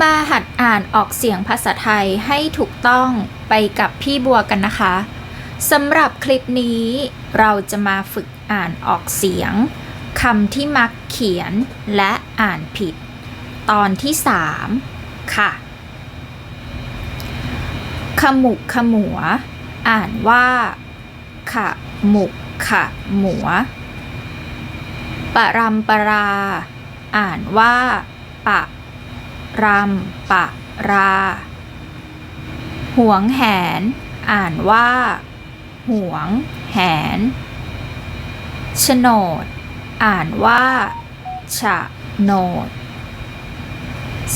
มาหัดอ่านออกเสียงภาษาไทยให้ถูกต้องไปกับพี่บัวกันนะคะสำหรับคลิปนี้เราจะมาฝึกอ่านออกเสียงคำที่มักเขียนและอ่านผิด ตอนที่ 3 ค่ะ ขมุกขมัว อ่านว่าขะหมุกขะหมัว ปรำปรา อ่านว่าปะ รำปะรา หวงแหน อ่านว่า หวง แหนโฉนด อ่านว่าฉะโนด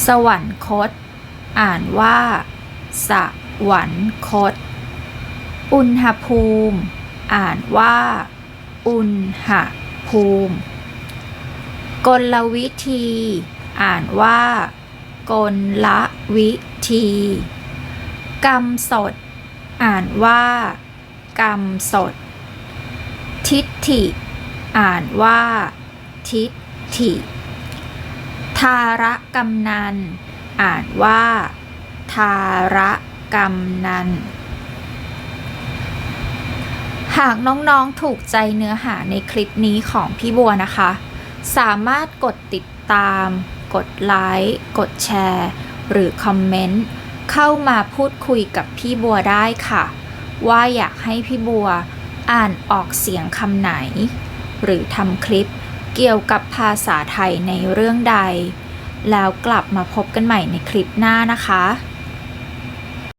สวรรคต อ่านว่าสวรรคต อุณหภูมิ อ่านว่า อุณหภูมิ กลวิธี อ่านว่า กละวิธี กรรมสด อ่านว่า กรรมสด ทิฏฐิ อ่านว่า ทิฏฐิ ทาระกำนัน อ่านว่า ทาระกำนันหากน้องๆถูกใจเนื้อหาในคลิปนี้ของพี่บัวนะคะ สามารถกดติดตาม กดไลค์ กดแชร์ หรือคอมเมนต์ เข้ามาพูดคุยกับพี่บัวได้ค่ะ ว่าอยากให้พี่บัวอ่านออกเสียงคำไหน หรือทำคลิปเกี่ยวกับภาษาไทยในเรื่องใด แล้วกลับมาพบกันใหม่ในคลิปหน้านะคะ